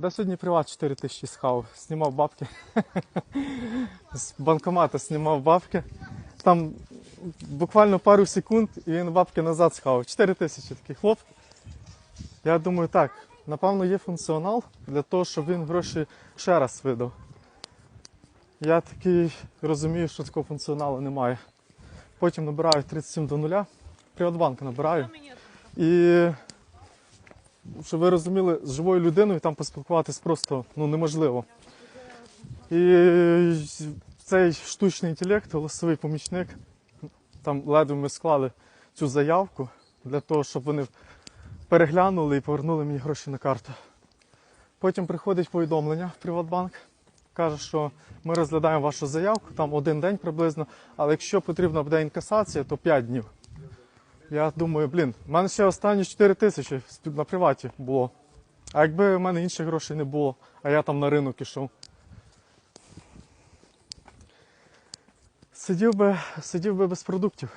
Да сьогодні приват 4 тисячі схав, знімав бабки. З банкомата знімав бабки. Там буквально пару секунд і він бабки назад схав. 4 тисячі такий хлоп. Я думаю, так, напевно, є функціонал для того, щоб він гроші ще раз видав. Я такий розумію, що такого функціоналу немає. Потім набираю 37 до нуля, Приватбанк набираю. І щоб ви розуміли, з живою людиною там поспілкуватись просто ну, неможливо. І цей штучний інтелект, голосовий помічник, там ледве ми склали цю заявку для того, щоб вони переглянули і повернули мені гроші на карту. Потім приходить повідомлення в Приватбанк, каже, що ми розглядаємо вашу заявку, там один день приблизно, але якщо потрібна буде інкасація, то 5 днів. Я думаю, блін, в мене ще останні 4 тисячі на приваті було. А якби в мене інших грошей не було, а я там на ринок ішов. Сидів би, сидів би без продуктів.